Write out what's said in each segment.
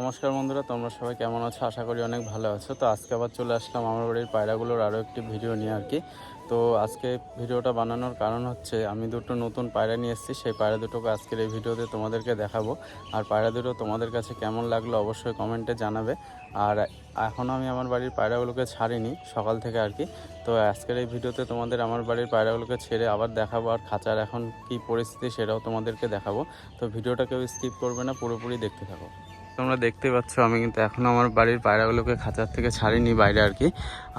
নমস্কার বন্ধুরা, তোমরা সবাই কেমন আছো? আশা করি অনেক ভালো আছো। তো আজকে আবার চলে আসলাম আমার বাড়ির পায়রাগুলোর আরও একটি ভিডিও নিয়ে আর কি। তো আজকে ভিডিওটা বানানোর কারণ হচ্ছে, আমি দুটো নতুন পায়রা নিয়ে এসেছি। সেই পায়রা দুটোকে আজকের এই ভিডিওতে তোমাদেরকে দেখাবো। আর পায়রা দুটো তোমাদের কাছে কেমন লাগল অবশ্যই কমেন্টে জানাবে। আর এখনও আমি আমার বাড়ির পায়রাগুলোকে ছাড়িনি, সকাল থেকে আর কি। তো আজকের এই ভিডিওতে তোমাদের আমার বাড়ির পায়রাগুলোকে ছেড়ে আবার দেখাবো আর খাঁচার এখন কি পরিস্থিতি সেটাও তোমাদেরকে দেখাবো। তো ভিডিওটা কেউ স্কিপ করবে না, পুরোপুরি দেখতে থাকো। তোমরা দেখতে পাচ্ছ, আমি কিন্তু এখনও আমার বাড়ির পায়রাগুলোকে খাঁচার থেকে ছাড়িনি বাইরে আর কি।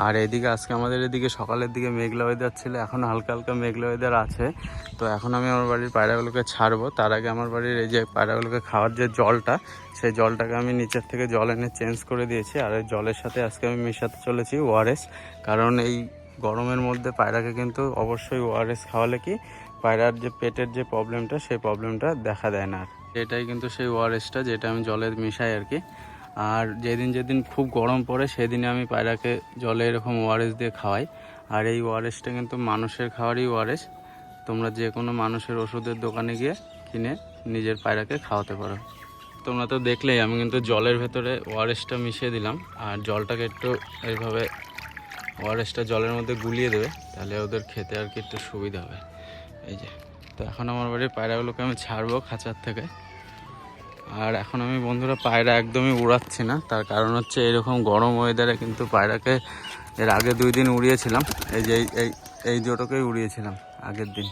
আর এদিকে আজকে আমাদের এদিকে সকালের দিকে মেঘলা ওয়েদার ছিল, এখন হালকা হালকা মেঘলা ওয়েদার আছে। তো এখন আমি আমার বাড়ির পায়রাগুলোকে ছাড়বো। তার আগে আমার বাড়ির এই যে পায়রাগুলোকে খাওয়ার যে জলটা, সেই জলটাকে আমি নিচের থেকে জল এনে চেঞ্জ করে দিয়েছি। আর এই জলের সাথে আজকে আমি মেশাতে চলেছি ওআরএস কারণ এই গরমের মধ্যে পায়রাকে কিন্তু অবশ্যই ওআরএস খাওয়ালে কি, পায়রার যে পেটের যে প্রবলেমটা সেই প্রবলেমটা দেখা দেয় না আর এটাই কিন্তু সেই ওআরএসটা যেটা আমি জলে মিশাই আর কি। আর যেদিন যেদিন খুব গরম পড়ে, সেদিনে আমি পায়রাকে জলে এরকম ওআরএস দিয়ে খাওয়াই। আর এই ওআরএসটা কিন্তু মানুষের খাওয়ারই ওআরএস। তোমরা যে কোনো মানুষের ওষুধের দোকানে গিয়ে কিনে নিজের পায়রাকে খাওয়াতে পারো। তোমরা তো দেখলেই আমি কিন্তু জলের ভেতরে ওআরএসটা মিশিয়ে দিলাম। আর জলটাকে একটু এইভাবে ওআরএসটা জলের মধ্যে গুলিয়ে দেবে, তাহলে ওদের খেতে আর কি একটু সুবিধা হবে। এই যে। তো এখন আমার বাড়ির পায়রাগুলোকে আমি ছাড়বো খাঁচার থেকে। আর এখন আমি বন্ধুরা পায়রা একদমই উড়াচ্ছি না, তার কারণ হচ্ছে এরকম গরম ওয়েদারে কিন্তু পায়রাকে এর আগে দুই দিন উড়িয়েছিলাম, এই যে এই- এই দুটোকেই উড়িয়েছিলাম আগের দিন।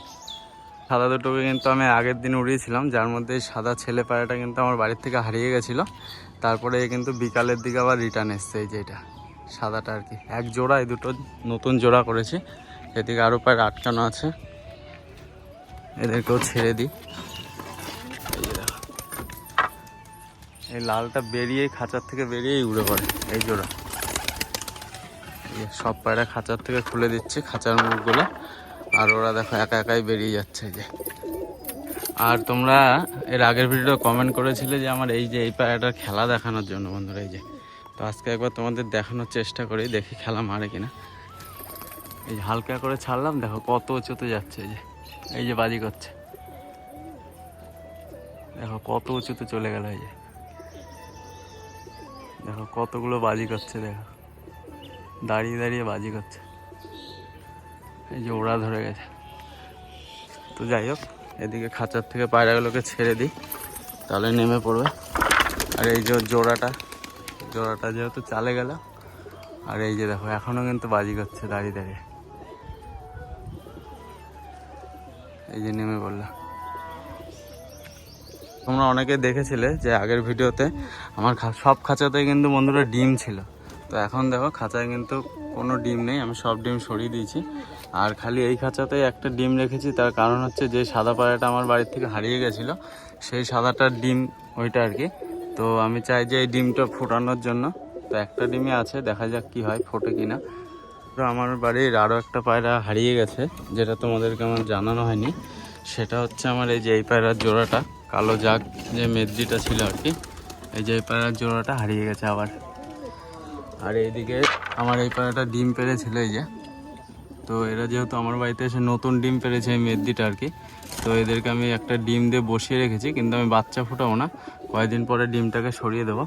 সাদা দুটোকে কিন্তু আমি আগের দিন উড়িয়েছিলাম, যার মধ্যে সাদা ছেলে পায়রাটা কিন্তু আমার বাড়ির থেকে হারিয়ে গেছিল। তারপরে কিন্তু বিকালের দিকে আবার রিটার্ন এসছে, এই যে এটা, সাদাটা আর কি। এক জোড়া, এই দুটো নতুন জোড়া করেছি, এদিকে আরও পায়রা আটকানো আছে। এদেরকেও ছেড়ে দিই। এই লালটা বেরিয়েই খাঁচার থেকে বেরিয়েই উড়ে পড়ে। এই জোড়া। সব পায়রা খাঁচার থেকে খুলে দিচ্ছে, খাঁচার মুখগুলো। আর ওরা দেখো একা একাই বেরিয়ে যাচ্ছে যে। আর তোমরা এর আগের ভিডিও কমেন্ট করেছিলে যে আমার এই যে এই পায়রাটার খেলা দেখানোর জন্য বন্ধুরা, এই যে। তো আজকে একবার তোমাদের দেখানোর চেষ্টা করি, দেখি খেলা মারে কিনা। এই হালকা করে ছাড়লাম, দেখো কত উঁচুতে যাচ্ছে যে। এই যে বাজি করছে। দেখো কত উঁচুতে চলে গেল এই যে। দেখো কতগুলো বাজি করছে, দেখো। দাঁড়িয়ে দাঁড়িয়ে বাজি করছে। এই যে ওরা ধরে গেছে। তো যাই হোক, এদিকে খাঁচার থেকে পায়রাগুলোকে ছেড়ে দিই। তাহলে নেমে পড়বে। আর এই যে জোড়াটা জোড়াটা যেহেতু চালে গেল। আর এই যে দেখো এখনও কিন্তু বাজি করছে দাঁড়িয়ে দাঁড়িয়ে। এই যে নেমে পড়লাম তোমরা অনেকে দেখেছিলে যে আগের ভিডিওতে আমার সব খাঁচাতেই কিন্তু বন্ধুরা ডিম ছিল। তো এখন দেখো, খাঁচায় কিন্তু কোনো ডিম নেই, আমি সব ডিম সরিয়ে দিয়েছি। আর খালি এই খাঁচাতেই একটা ডিম রেখেছি, তার কারণ হচ্ছে যে সাদা পায়রাটা আমার বাড়ির থেকে হারিয়ে গেছিল, সেই সাদাটার ডিম ওইটা আর কি। তো আমি চাই যে এই ডিমটা ফোটানোর জন্য। তো একটা ডিমই আছে, দেখা যাক কি হয়, ফোটে কিনা। তো আমার বাড়ির আরও একটা পায়রা হারিয়ে গেছে, যেটা তোমাদেরকে আমার জানানো হয়নি। সেটা হচ্ছে আমার এই যে এই পায়রার জোড়াটা, কালো জাগ যে মেদ্দিটা ছিল আর কি, এই যে এই পায়রার জোড়াটা হারিয়ে গেছে আবার। আর এইদিকে আমার এই পায়রাটা ডিম পেরেছিল এই যে। তো এরা যেহেতু আমার বাড়িতে এসে নতুন ডিম পেরেছে এই মেদ্দিটা আর কি, তো এদেরকে আমি একটা ডিম দিয়ে বসিয়ে রেখেছি, কিন্তু আমি বাচ্চা ফোটাবো না, কয়েকদিন পরে ডিমটাকে সরিয়ে দেবো।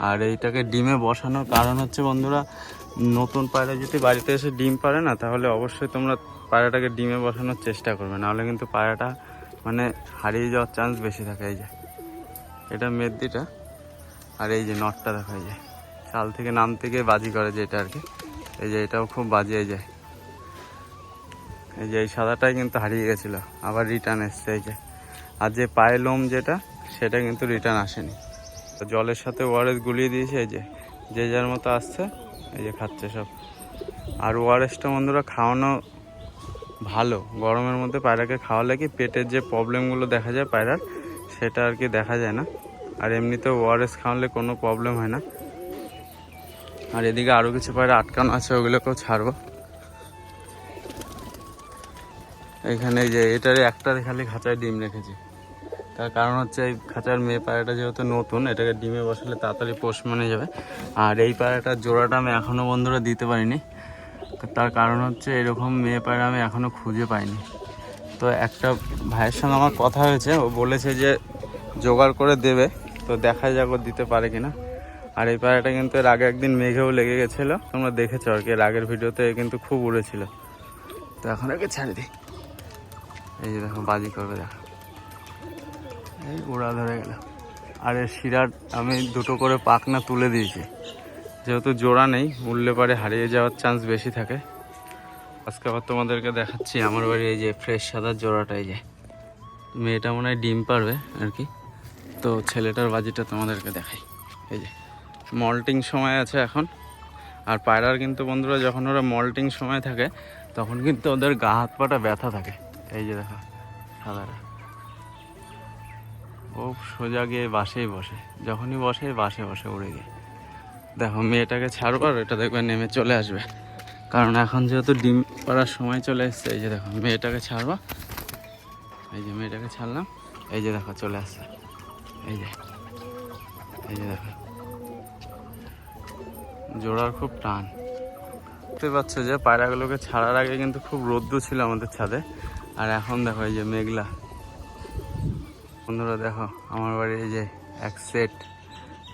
আর এইটাকে ডিমে বসানোর কারণ হচ্ছে বন্ধুরা, নতুন পায়রা যদি বাড়িতে এসে ডিম পারে না, তাহলে অবশ্যই তোমরা পায়রাটাকে ডিমে বসানোর চেষ্টা করবে। নাহলে কিন্তু পায়রাটা মানে হারিয়ে যাওয়ার চান্স বেশি থাকে, এই যে। এটা মেদ্দিটা, আর এই যে নটটা দেখা যায়। চাল থেকে নামতে গিয়ে বাজি করে যে এটা আর কি। এই যে এটাও খুব বাজিয়ে যায় এই যে এই সাদাটাই কিন্তু হারিয়ে গেছিল, আবার রিটার্ন এসছে, এই যে। আর যে পায়ে লোম যেটা, সেটা কিন্তু রিটার্ন আসেনি। জলের সাথে ওয়ারেস গুলিয়ে দিয়েছে, এই যে যে যার মতো আসছে, এই যে খাচ্ছে সব। আর ওয়ারেসটা বন্ধুরা খাওয়ানো ভালো। গরমের মধ্যে পায়রাকে খাওয়ালে কি পেটের যে প্রবলেমগুলো দেখা যায় পায়রার, সেটা আর কি দেখা যায় না। আর এমনিতে ওয়ারেস খাওয়ালে কোনো প্রবলেম হয় না। আর এদিকে আরও কিছু পায়রা আটকানো আছে, ওগুলোকেও ছাড়বো। এখানে যে এটারে একটা খালি খাঁচায় ডিম রেখেছি। তার কারণ হচ্ছে এই খাঁচার মেয়ে পায়রাটা যেহেতু নতুন, এটাকে ডিমে বসালে তাড়াতাড়ি পোষ মানে যাবে। আর এই পায়রাটার জোড়াটা আমি এখনও বন্ধুরা দিতে পারিনি। তার কারণ হচ্ছে এরকম মেয়ে পায়রা আমি এখনও খুঁজে পাইনি। তো একটা ভাইয়ের সঙ্গে আমার কথা হয়েছে, ও বলেছে যে জোগাড় করে দেবে, তো দেখা যাক ও দিতে পারে কিনা। আর এই পায়রাটা কিন্তু এর আগে একদিন মেঘেও লেগে গেছিল, তোমরা দেখেছ আর কি, এর আগের ভিডিওতে কিন্তু খুব উড়েছিল। তো এখন আগে ছাড়ে দিই। এই যে দেখো, বাজি করবে, দেখো। এই উড়া ধরে গেল। আর এর শিরার, আমি দুটো করে পাখনা তুলে দিয়েছি। যেহেতু জোড়া নেই, উড়লে পারে হারিয়ে যাওয়ার চান্স বেশি থাকে। আজকে আবার তোমাদেরকে দেখাচ্ছি, আমার বাড়ি এই যে ফ্রেশ সাদার জোড়াটা, এই যে। মেয়েটা মনে হয় ডিম পারবে আর কি। তো ছেলেটার বাজিটা তোমাদেরকে দেখাই। এই যে মল্টিং সময় আছে এখন। আর পায়রার কিন্তু বন্ধুরা, যখন ওরা মল্টিং সময় থাকে, তখন কিন্তু ওদের গা হাত পাটা ব্যথা থাকে। এই যে দেখো, সাদাটা। ও সোজা গিয়ে বাসেই বসে। যখনই বসে, বাসে বসে উড়ে গিয়ে। দেখো, মেয়েটাকে ছাড়বো আর এটা দেখবে, নেমে চলে আসবে। কারণ এখন যেহেতু ডিম পাড়ার সময় চলে এসছে, এই যে দেখো, মেয়েটাকে ছাড়বো। এই যে মেয়েটাকে ছাড়লাম। এই যে দেখো, চলে আসছে। এই যে এই যে দেখো। জোড়ার খুব টান। দেখতে পাচ্ছ যে পায়রাগুলোকে ছাড়ার আগে কিন্তু খুব রোদ্দু ছিল আমাদের ছাদে। আর এখন দেখো, এই যে মেঘলা। বন্ধুরা দেখো, আমার বাড়ি এই যে এক সেট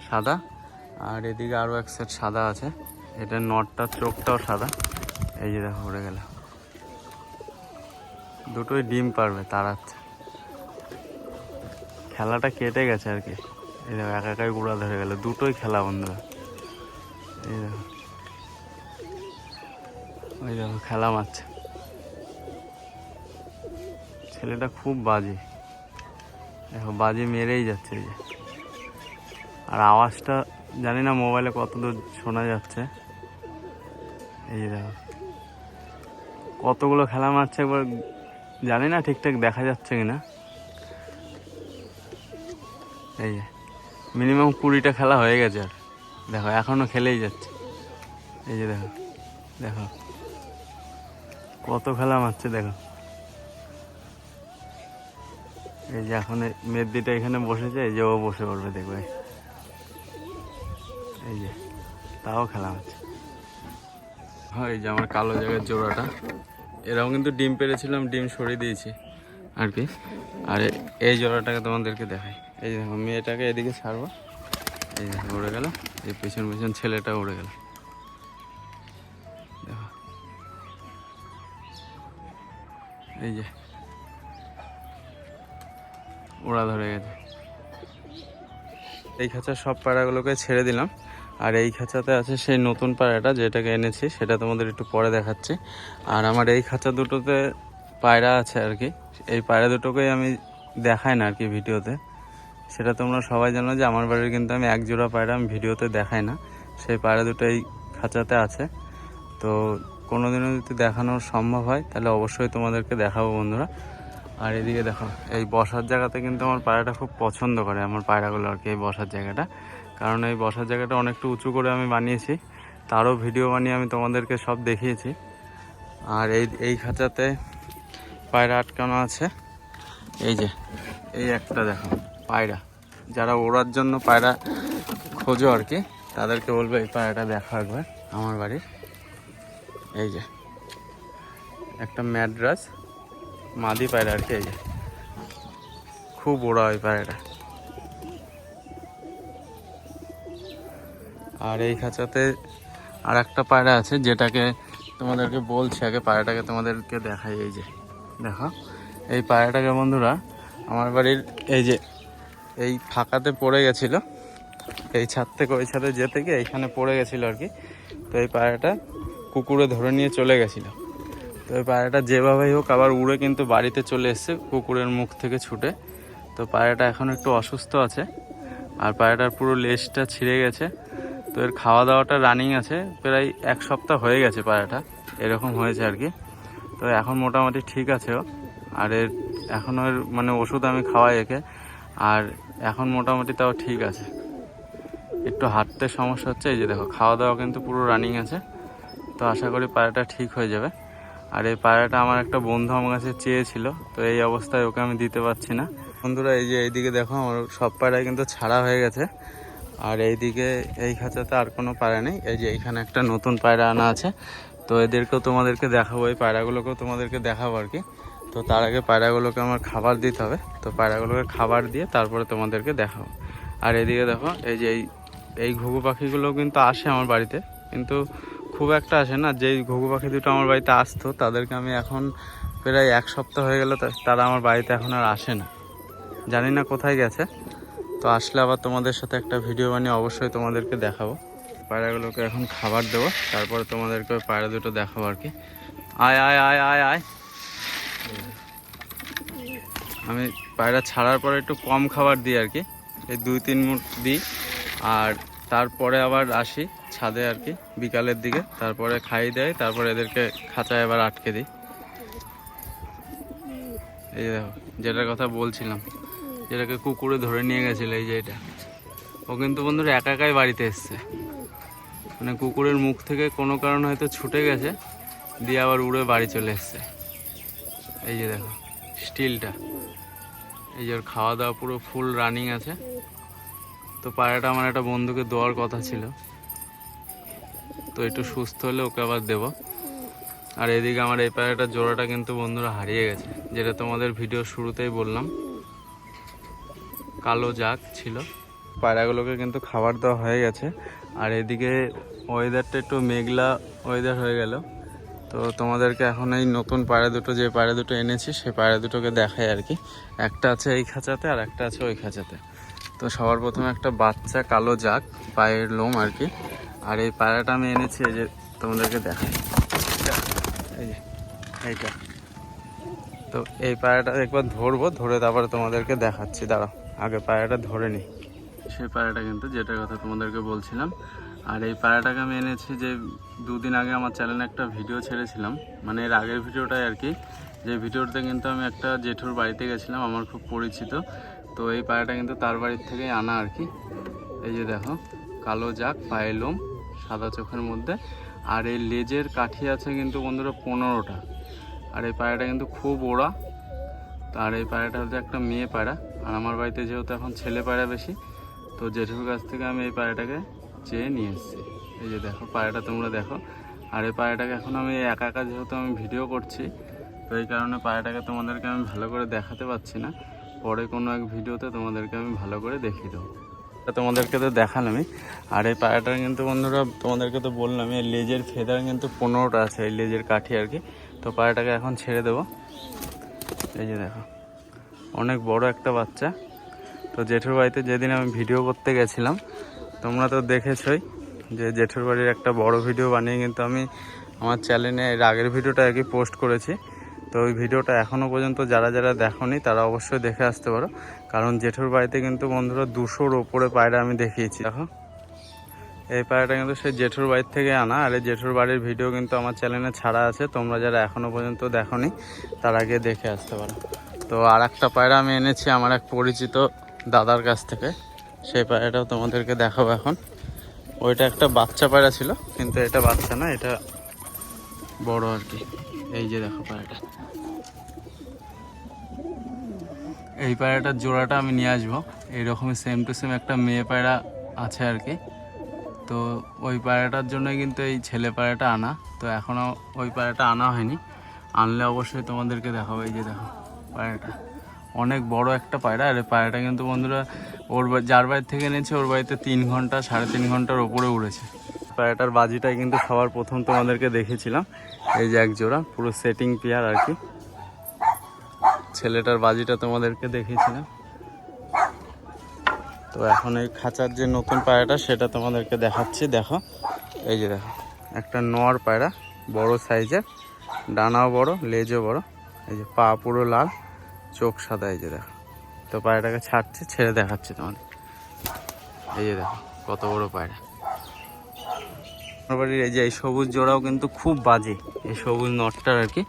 সাদা, আর এদিকে আরও এক সেট সাদা আছে। এটা নটটার চোখটাও সাদা। এই যে দেখো, উড়ে গেল। দুটোই ডিম পারবে তাড়াচ্ছে খেলাটা কেটে গেছে আর কি। এই দেখো, একা একাই গুঁড়া ধরে গেল। দুটোই খেলা বন্ধুরা। এই দেখো। ওই দেখো, খেলা মারছে। ছেলেটা খুব বাজে। দেখো বাজে মেরেই যাচ্ছে এই যে। আর আওয়াজটা জানি না মোবাইলে কত দূর শোনা যাচ্ছে। এই যে দেখো। কতগুলো খেলা মারছে একবার জানি না ঠিকঠাক দেখা যাচ্ছে কিনা। এই যে মিনিমাম কুড়িটা খেলা হয়ে গেছে আর। দেখো এখনও খেলেই যাচ্ছে। এই যে দেখো দেখো। কত খেলা মারছে, দেখো। এই যে এখন মেদিটা এখানে বসেছে, এই যে ও বসে পড়বে, দেখবে। এই যে, তাও খেলা হচ্ছে। হয়, এই যে আমার কালো জায়গার জোড়াটা। এরাও কিন্তু ডিম পেরেছিলাম, ডিম সরিয়ে দিয়েছি, আর কি। আর এই জোড়াটাকে তোমাদেরকে দেখাই। এই যে দেখো, মেয়েটাকে এদিকে ছাড়বো। এই দেখো উড়ে গেল, এই পেছন পেছন ছেলেটা উড়ে গেল। দেখো। এই যে ওড়া ধরে গেছে। এই খাঁচার সব পায়রাগুলোকে ছেড়ে দিলাম। আর এই খাঁচাতে আছে সেই নতুন পায়রাটা যেটাকে এনেছি, সেটা তোমাদের একটু পরে দেখাচ্ছি। আর আমার এই খাঁচা দুটোতে পায়রা আছে আর কি। এই পায়রা দুটোকেই আমি দেখাই না আর কি ভিডিওতে। সেটা তোমরা সবাই জানো যে আমার বাড়ির কিন্তু আমি এক জোড়া পায়রা আমি ভিডিওতে দেখাই না। সেই পায়রা দুটো এই খাঁচাতে আছে। তো কোনোদিনও যদি দেখানো সম্ভব হয়, তাহলে অবশ্যই তোমাদেরকে দেখাবো বন্ধুরা। আর এদিকে দেখো, এই বসার জায়গাতে কিন্তু আমার পায়রাটা খুব পছন্দ করে, আমার পায়রাগুলো আর কি এই বসার জায়গাটা। কারণ এই বসার জায়গাটা অনেকটা উঁচু করে আমি বানিয়েছি, তারও ভিডিও বানিয়ে আমি তোমাদেরকে সব দেখিয়েছি। আর এই এই খাঁচাতে পায়রা আটকানো আছে। এই যে, এই একটা দেখো, পায়রা। যারা ওড়ার জন্য পায়রা খোঁজো আর কি, তাদেরকে বলব এই পায়রাটা দেখো একবার, আমার বাড়ির। এই যে, একটা ম্যাড্রাস। মাদি পায়রা আর কি এই যে। খুব ওড়া ওই পায়রাটা। আর এই খাঁচাতে আর একটা পায়রা আছে যেটাকে তোমাদেরকে বলছি, আগে পায়রাটাকে তোমাদেরকে দেখাই এই যে। দেখো, এই পায়রাটাকে বন্ধুরা, আমার বাড়ির এই যে, এই ফাঁকাতে পড়ে গেছিল। এই ছাদ থেকে ওই ছাদে যেতে গিয়ে এইখানে পড়ে গেছিল আর কি। তো এই পায়রাটা কুকুরে ধরে নিয়ে চলে গেছিল। তো এই পায়রাটা যেভাবেই হোক আবার উড়ে কিন্তু বাড়িতে চলে এসছে, কুকুরের মুখ থেকে ছুটে। তো পায়রাটা এখন একটু অসুস্থ আছে, আর পায়রাটার পুরো লেজটা ছিঁড়ে গেছে। তো এর খাওয়া দাওয়াটা রানিং আছে, প্রায় এক সপ্তাহ হয়ে গেছে পায়রাটা, এরকম হয়েছে আর কি। তো এখন মোটামুটি ঠিক আছে ও, আর এর এখন ওর মানে ওষুধ আমি খাওয়াই একে, আর এখন মোটামুটি তাও ঠিক আছে। একটু হাঁটতে সমস্যা হচ্ছে, এই যে দেখো খাওয়া দাওয়া কিন্তু পুরো রানিং আছে। তো আশা করি পায়রাটা ঠিক হয়ে যাবে। আর এই পায়রাটা আমার একটা বন্ধু আমার কাছে চেয়েছিল, তো এই অবস্থায় ওকে আমি দিতে পারছি না। বন্ধুরা, এই যে এইদিকে দেখো, আমার সব পায়রা কিন্তু ছাড়া হয়ে গেছে। আর এইদিকে, এই খাঁচাতে আর কোনো পায়রা নেই। এই যে এইখানে একটা নতুন পায়রা আনা আছে। তো এদেরকেও তোমাদেরকে দেখাবো, এই পায়রাগুলোকেও তোমাদেরকে দেখাবো আর কি। তো তার আগে পায়রাগুলোকে আমার খাবার দিতে হবে। তো পায়রাগুলোকে খাবার দিয়ে তারপরে তোমাদেরকে দেখাবো। আর এদিকে দেখো, এই যে এই এই ঘুঘু পাখিগুলো কিন্তু আসে আমার বাড়িতে। কিন্তু খুব একটা আসে না। যেই ঘুঘু পাখি দুটো আমার বাড়িতে আসতো, তাদেরকে আমি এখন প্রায় এক সপ্তাহ হয়ে গেল তারা আমার বাড়িতে এখন আর আসে না। জানি না কোথায় গেছে। তো আসলে আবার তোমাদের সাথে একটা ভিডিও বানিয়ে অবশ্যই তোমাদেরকে দেখাবো। পায়রাগুলোকে এখন খাবার দেবো, তারপরে তোমাদেরকে ওই পায়রা দুটো দেখাবো আর কি। আয় আয় আয় আয় আয়। আমি পায়রা ছাড়ার পরে একটু কম খাবার দিই আর কি। এই দুই, তিন মুঠ দিই। আর তারপরে আবার আসি। ছাদে আর কি, বিকালের দিকে। তারপরে খাই দেয়, তারপরে এদেরকে খাঁচায় আবার আটকে দিই। এই যে দেখো, যেটার কথা বলছিলাম, যেটাকে কুকুরে ধরে নিয়ে গেছিল, এই যে এটা। ও কিন্তু বন্ধুরা একা একাই বাড়িতে এসছে। মানে কুকুরের মুখ থেকে কোনো কারণে হয়তো ছুটে গেছে, দিয়ে আবার উড়ে বাড়ি চলে এসছে। এই যে দেখো, স্টিলটা। এই যে ওর খাওয়া দাওয়া পুরো ফুল রানিং আছে। তো পায়রাটা আমার একটা বন্ধুকে দেওয়ার কথা ছিল। তো একটু সুস্থ হলে ওকে আবার দেবো। আর এদিকে আমার এই পায়রাটার জোড়াটা কিন্তু বন্ধুরা হারিয়ে গেছে, যেটা তোমাদের ভিডিও শুরুতেই বললাম। কালো জাগ ছিল। পায়রাগুলোকে কিন্তু খাবার দেওয়া হয়ে গেছে। আর এদিকে ওয়েদারটা একটু মেঘলা ওয়েদার হয়ে গেল। তো তোমাদেরকে এখন এই নতুন পায়রা দুটো, যে পায়রা দুটো এনেছি সেই পায়রা দুটোকে দেখাই আর কি। একটা আছে এই খাঁচাতে আর একটা আছে ওই খাঁচাতে। তো সবার প্রথমে একটা বাচ্চা কালো জাগ পায়ের লোম আর কি। আর এই পায়রাটা আমি এনেছি, এই যে তোমাদেরকে দেখাই। এই যে, এইটা। তো এই পায়রাটা একবার ধরবো, ধরে তারপরে তোমাদেরকে দেখাচ্ছি। দাঁড়াও, আগে পায়রাটা ধরে নিই। সেই পায়রাটা কিন্তু যেটার কথা তোমাদেরকে বলছিলাম। আর এই পায়রাটাকে আমি এনেছি যে দুদিন আগে আমার চ্যানেলে একটা ভিডিও ছেড়েছিলাম। মানে এর আগের ভিডিওটাই আর কি। যে ভিডিওতে কিন্তু আমি একটা জেঠুর বাড়িতে গেছিলাম, আমার খুব পরিচিত। তো এই পায়রাটা কিন্তু তার বাড়ির থেকেই আনা আর কি। এই যে দেখো, কালো জাক পায়ে লোম সাদা চোখের মধ্যে। আর এই লেজের কাঠি আছে কিন্তু বন্ধুরা পনেরোটা। আর এই পায়রাটা কিন্তু খুব ওড়া। আর এই পায়রাটা হচ্ছে একটা মেয়ে পায়রা। আর আমার বাড়িতে যেহেতু এখন ছেলে পায়রা বেশি, তো জেঠুর কাছ থেকে আমি এই পায়রাটাকে চেয়ে নিয়ে এসেছি। এই যে দেখো, পায়রাটা তোমরা দেখো। আর এই পায়রাটাকে এখন আমি একা একা যেহেতু আমি ভিডিও করছি, তো এই কারণে পায়রাটাকে তোমাদেরকে আমি ভালো করে দেখাতে পাচ্ছি না। পরে কোনো এক ভিডিওতে তোমাদেরকে আমি ভালো করে দেখিয়ে দেবো। তা তোমাদেরকে তো দেখালামই আর এই পায়রাটার কিন্তু বন্ধুরা তোমাদেরকে তো বললাম, এই লেজের ফেদার কিন্তু পনেরোটা আছে, এই লেজের কাঠি আর কি। তো পায়রাটাকে এখন ছেড়ে দেবো। এই যে দেখো, অনেক বড় একটা বাচ্চা। তো জেঠুর বাড়িতে যেদিন আমি ভিডিও করতে গেছিলাম, তোমরা তো দেখেছই যে জেঠুর বাড়ির একটা বড় ভিডিও বানিয়ে কিন্তু আমি আমার চ্যানেলে এর আগের ভিডিওটা আর কি পোস্ট করেছি। তো ওই ভিডিওটা এখনও পর্যন্ত যারা যারা দেখোনি, তারা অবশ্যই দেখে আসতে পারো। কারণ জেঠুর বাড়িতে কিন্তু বন্ধুরা দুশোর ওপরে পায়রা আমি দেখিয়েছি। দেখো, এই পায়রাটা কিন্তু সেই জেঠুর বাড়ির থেকে আনা। আর এই জেঠুর বাড়ির ভিডিও কিন্তু আমার চ্যানেলে ছাড়া আছে। তোমরা যারা এখনও পর্যন্ত দেখোনি, তারা গিয়ে দেখে আসতে পারো। তো আর একটা পায়রা আমি এনেছি আমার এক পরিচিত দাদার কাছ থেকে। সেই পায়রাটাও তোমাদেরকে দেখাবো এখন। ওইটা একটা বাচ্চা পায়রা ছিল, কিন্তু এটা বাচ্চা না, এটা বড় আর কি। এই যে দেখো পায়রাটা এই পায়রাটার জোড়াটা আমি নিয়ে আসব। এইরকমই সেম টু সেম একটা মেয়ে পায়রা আছে আর কি। তো ওই পায়রাটার জন্যই কিন্তু এই ছেলে পায়রাটা আনা। তো এখনও ওই পায়রাটা আনা হয়নি। আনলে অবশ্যই তোমাদেরকে দেখাবো। এই যে দেখো পায়রাটা অনেক বড় একটা পায়রা আর এই পায়রাটা কিন্তু বন্ধুরা ওর যার বাড়ি থেকে এনেছে, ওর বাড়িতে তিন ঘণ্টা, সাড়ে তিন ঘণ্টার ওপরে উড়েছে। পায়রাটার বাজিটাই কিন্তু সবার প্রথম তোমাদেরকে দেখেছিলাম। এই যে এক জোড়া পুরো সেটিং পেয়ার আর কি। ছেলেটার বাজিটা তোমাদেরকে দেখিয়েছিলাম তো এখন এই খাঁচার যে নতুন পায়রাটা, সেটা তোমাদেরকে দেখাচ্ছি, দেখো। এই যে দেখো, একটা নোয়ার পায়রা, বড় সাইজের, ডানাও বড়, লেজও বড়। এই যে পা পুরো লাল, চোখ সাদা, এই যে দেখো। তো পায়রাটাকে ছাড়ছে, ছেড়ে দেখাচ্ছি তোমাদের। এই যে দেখো, কত বড় পায়রা। বাড়ির এই যে এই সবুজ জোড়াও কিন্তু খুব বাজে, এই সবুজ নটটার আর কি।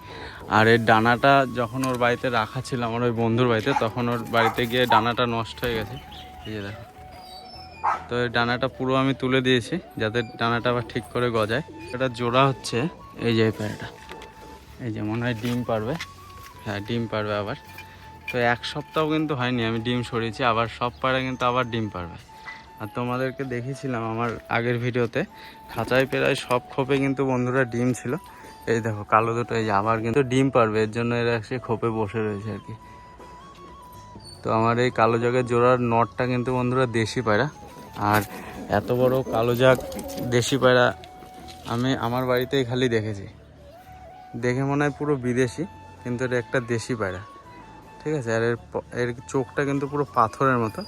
আর এর ডানাটা যখন ওর বাড়িতে রাখা ছিল, আমার ওই বন্ধুর বাড়িতে, তখন ওর বাড়িতে গিয়ে ডানাটা নষ্ট হয়ে গেছে। এই যে দেখো। তো এই ডানাটা পুরো আমি তুলে দিয়েছি, যাতে ডানাটা আবার ঠিক করে গজায়। এটা জোড়া হচ্ছে, এই যে পায়রাটা এই যে মনে হয় ডিম পারবে হ্যাঁ ডিম পারবে আবার। তো এক সপ্তাহ কিন্তু হয়নি, আমি ডিম সরিয়েছি, আবার সব পায়রা কিন্তু আবার ডিম পারবে আর তোমাদেরকে দেখিয়েছিলাম আমার আগের ভিডিওতে। খাঁচায় প্রায় সব খোপে কিন্তু বন্ধুরা ডিম ছিল। এই দেখো, কালো দুটো, এই আবার কিন্তু ডিম পারবে, এর জন্য এরা সে খোপে বসে রয়েছে আর কি। তো আমার এই কালো জাগের জোড়ার নটটা কিন্তু বন্ধুরা দেশি পায়রা। আর এত বড় কালো জাগ দেশি পায়রা আমি আমার বাড়িতেই খালি দেখেছি। দেখে মনে হয় পুরো বিদেশি, কিন্তু এটা একটা দেশি পায়রা। ঠিক আছে, আর এর এর চোখটা কিন্তু পুরো পাথরের মতো।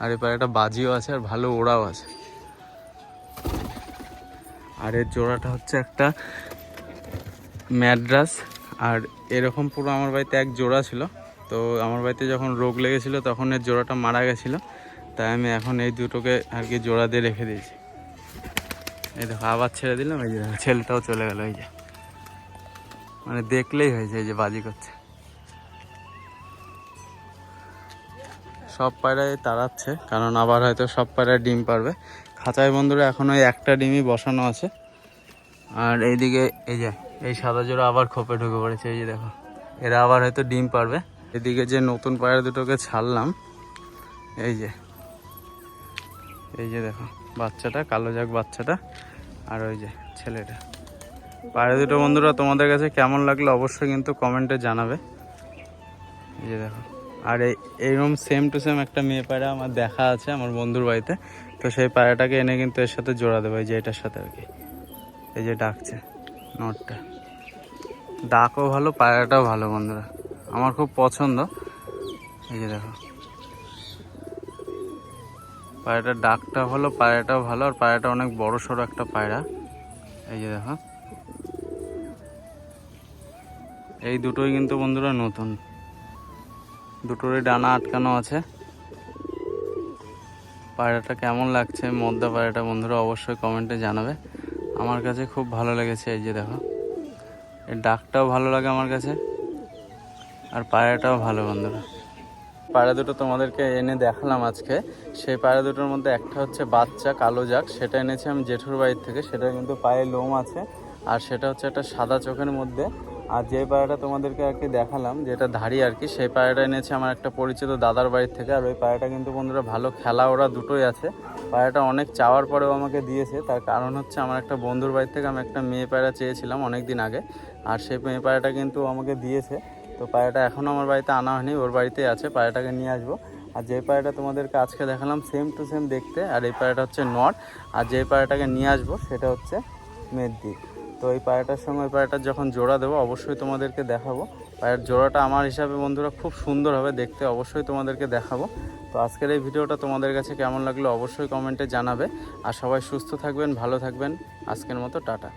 আর এই একটা বাজিও আছে আর ভালো ওড়াও আছে। আর এর জোড়াটা হচ্ছে একটা ম্যাড্রাস। আর এরকম পুরো আমার বাড়িতে এক জোড়া ছিল। তো আমার বাড়িতে যখন রোগ লেগেছিল তখন এর জোড়াটা মারা গেছিল। তাই আমি এখন এই দুটোকে আর কি জোড়া দিয়ে রেখে দিয়েছি। এই দেখো, আবার ছেড়ে দিলাম, এই যে ছেলেটাও চলে গেল, এই যে। মানে দেখলেই হয়েছে, এই যে বাজি করছে। সব পায়রাই তাড়াচ্ছে, কারণ আবার হয়তো সব পায়রায় ডিম পারবে। খাঁচায় বন্ধুরা, এখন ওই একটা ডিমই বসানো আছে। আর এইদিকে, এই যে, এই সাদা জোড়া আবার খোপে ঢুকে পড়েছে, এই যে দেখো। এরা আবার হয়তো ডিম পারবে। এদিকে যে নতুন পায়রা দুটোকে ছাড়লাম, এই যে এই যে দেখো, বাচ্চাটা, কালো জাগ বাচ্চাটা, আর ওই যে ছেলেটা। পায়রা দুটো বন্ধুরা, তোমাদের কাছে কেমন লাগল অবশ্যই কিন্তু কমেন্টে জানাবে। এই যে দেখো। আর এই, এইরকম সেম টু সেম একটা মেয়ে পায়রা আমার দেখা আছে, আমার বন্ধুর বাড়িতে। তো সেই পায়রাটাকে এনে কিন্তু এর সাথে জোড়া দেবো, এই যে এটার সাথে আর কি। এই যে ডাকছে, নটটা। ডাকও ভালো, পায়রাটাও ভালো, বন্ধুরা। আমার খুব পছন্দ। এই যে দেখো। পায়রাটার ডাকটা ভালো, পায়রাটাও ভালো, আর পায়রাটা অনেক বড় সড়ো একটা পায়রা। এই যে দেখো। এই দুটোই কিন্তু বন্ধুরা নতুন। দুটোরই ডানা আটকানো আছে। পায়রাটা কেমন লাগছে? মদ্দা পায়রাটা বন্ধুরা অবশ্যই কমেন্টে জানাবে। আমার কাছে খুব ভালো লেগেছে এই যে দেখো। এর ডাকটাও ভালো লাগে আমার কাছে। আর পায়রাটাও ভালো বন্ধুরা। পায়রা দুটো তোমাদেরকে এনে দেখালাম আজকে। সেই পায়রা দুটোর মধ্যে একটা হচ্ছে বাচ্চা, কালো জাক। সেটা এনেছি আমি জেঠুর বাড়ির থেকে। সেটা কিন্তু পায়ে লোম আছে। আর সেটা হচ্ছে একটা সাদা চোখের মধ্যে। আর যে পায়রাটা তোমাদেরকে আর কি দেখালাম, যেটা ধাড়ি আর কি, সেই পায়রাটা এনেছে আমার একটা পরিচিত দাদার বাড়ির থেকে। আর ওই পায়রাটা কিন্তু বন্ধুরা ভালো খেলা ওরা দুটোই আছে। পায়রাটা অনেক চাওয়ার পরেও আমাকে দিয়েছে। তার কারণ হচ্ছে আমার একটা বন্ধুর বাড়ির থেকে আমি একটা মেয়ে পায়রা চেয়েছিলাম অনেক দিন আগে। আর সেই মেয়ে পায়রাটা কিন্তু আমাকে দিয়েছে। তো পায়রাটা এখনও আমার বাড়িতে আনা হয়নি, ওর বাড়িতেই আছে, পায়রাটাকে নিয়ে আসব। আর যে পায়রাটা তোমাদেরকে আজকে দেখালাম সেম টু সেম দেখতে। আর এই পায়রাটা হচ্ছে নট আর যে পায়রাটাকে নিয়ে আসব, সেটা হচ্ছে মেদ্দি তো এই পায়রাটার সঙ্গে ওই পায়রাটার যখন জোড়া দেবো, অবশ্যই তোমাদেরকে দেখাবো। পায়ের জোড়াটা আমার হিসাবে, বন্ধুরা, খুব সুন্দর হবে দেখতে, অবশ্যই তোমাদেরকে দেখাবো। তো আজকের এই ভিডিওটা তোমাদের কাছে কেমন লাগল অবশ্যই কমেন্টে জানাবে। আর সবাই সুস্থ থাকবেন, ভালো থাকবেন। আজকের মতো, টাটা।